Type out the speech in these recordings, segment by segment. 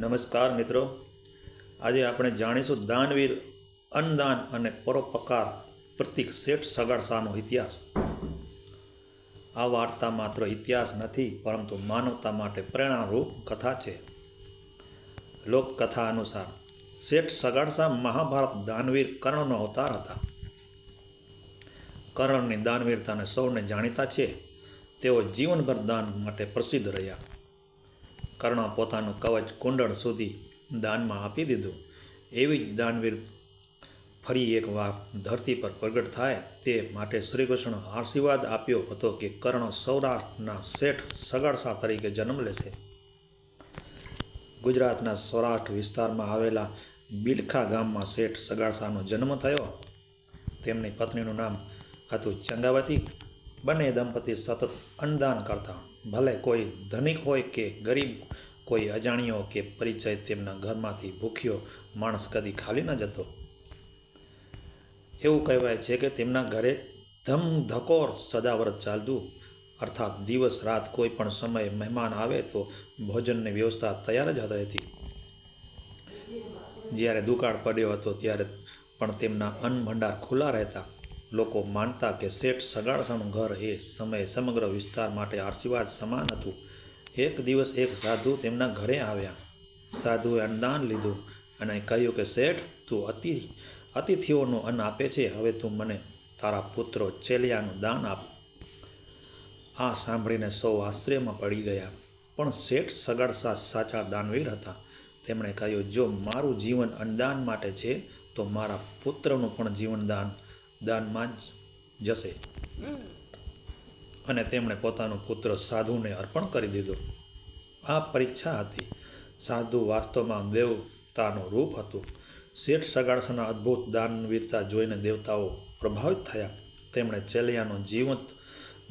નમસ્કાર મિત્રો. આજે આપણે જાણીશું દાનવીર અન્નદાન અને પરોપકાર પ્રતિક શેઠ સગાડસાનો ઇતિહાસ. આ વાર્તા માત્ર ઇતિહાસ નથી, પરંતુ માનવતા માટે પ્રેરણારૂપ કથા છે. લોકકથા અનુસાર, શેઠ સગાડસા મહાભારત દાનવીર કર્ણનો અવતાર હતા. કર્ણની દાનવીરતાને સૌને જાણીતા છે. તેઓ જીવનભર દાન માટે પ્રસિદ્ધ રહ્યા. કર્ણ પોતાનું કવચ કુંડળ સુધી દાનમાં આપી દીધું. એવી જ દાનવીર ફરી એક વાર ધરતી પર પ્રગટ થાય તે માટે શ્રીકૃષ્ણ આશીર્વાદ આપ્યો હતો કે કર્ણ સૌરાષ્ટ્રના શેઠ સગાડસા તરીકે જન્મ લેશે. ગુજરાતના સૌરાષ્ટ્ર વિસ્તારમાં આવેલા બિલખા ગામમાં શેઠ સગાડસાનો જન્મ થયો. તેમની પત્નીનું નામ હતું ચંગાવતી. બંને દંપતી સતત અન્નદાન કરતા. ભલે કોઈ ધનિક હોય કે ગરીબ, કોઈ અજાણ્યો કે પરિચય તેમના ઘરમાંથી ભૂખ્યો માણસ કદી ખાલી ન જતો. એવું કહેવાય છે કે તેમના ઘરે ધમધકોર સદાવ્રત ચાલતું. અર્થાત દિવસ રાત કોઈ પણ સમયે મહેમાન આવે તો ભોજનની વ્યવસ્થા તૈયાર જ હતી. જ્યારે દુકાળ પડ્યો હતો ત્યારે પણ તેમના અન્ન ભંડાર ખુલ્લા રહેતા. લોકો માનતા કે શેઠ સગાળસાનું ઘર એ સમયે સમગ્ર વિસ્તાર માટે આશીર્વાદ સમાન હતું. એક દિવસ એક સાધુ તેમના ઘરે આવ્યા. સાધુએ અન્નદાન લીધું અને કહ્યું કે, શેઠ, તું અતિ, અતિથિઓનું અન્ન આપે છે. હવે તું મને તારા પુત્રો ચેલિયાનું દાન આપ. આ સાંભળીને સૌ આશ્ચર્યમાં પડી ગયા. પણ શેઠ સગાડસા સાચા દાનવીર હતા. તેમણે કહ્યું, જો મારું જીવન અન્નદાન માટે છે, તો મારા પુત્રનું પણ જીવન દાન દાનમાં જ જશે. અને તેમણે પોતાનો પુત્ર સાધુને અર્પણ કરી દીધો. આ પરીક્ષા હતી. સાધુ વાસ્તવમાં દેવતાનું રૂપ હતું. શેઠ સગાડસાના અદ્ભુત દાનવીરતા જોઈને દેવતાઓ પ્રભાવિત થયા. તેમણે ચેલિયાનું જીવંત,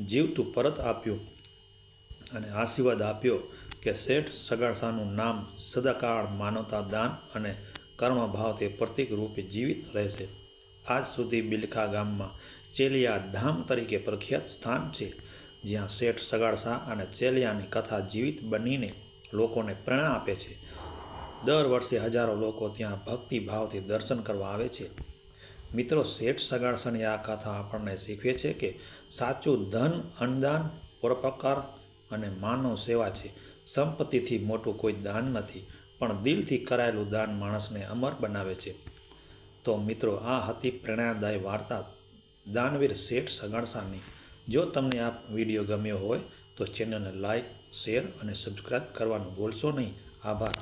જીવતું પરત આપ્યું અને આશીર્વાદ આપ્યો કે શેઠ સગાડસાનું નામ સદાકાળ માનવતા દાન અને કર્મભાવ તે પ્રતિક રૂપે જીવિત રહેશે. આજ સુધી બિલખા ગામમાં ચેલિયા ધામ તરીકે પ્રખ્યાત સ્થાન છે, જ્યાં શેઠ સગાડસા અને ચેલિયાની કથા જીવિત બનીને લોકોને પ્રેરણા આપે છે. દર વર્ષે હજારો લોકો ત્યાં ભક્તિ ભાવથી દર્શન કરવા આવે છે. મિત્રો, શેઠ સગાડસાની આ કથા આપણને શીખવે છે કે સાચું ધન, અન્નદાન, પરોપકાર અને માનવ સેવા છે. સંપત્તિથી મોટું કોઈ દાન નથી, પણ દિલથી કરાયેલું દાન માણસને અમર બનાવે છે. તો મિત્રો, આ હતી પ્રેરણાદાયી વાર્તા દાનવીર શેઠ સગણસાની. જો તમને આ વીડિયો ગમ્યો હોય, તો ચેનલને લાઈક, શેર અને સબસ્ક્રાઈબ કરવાનું ભૂલશો નહીં. આભાર.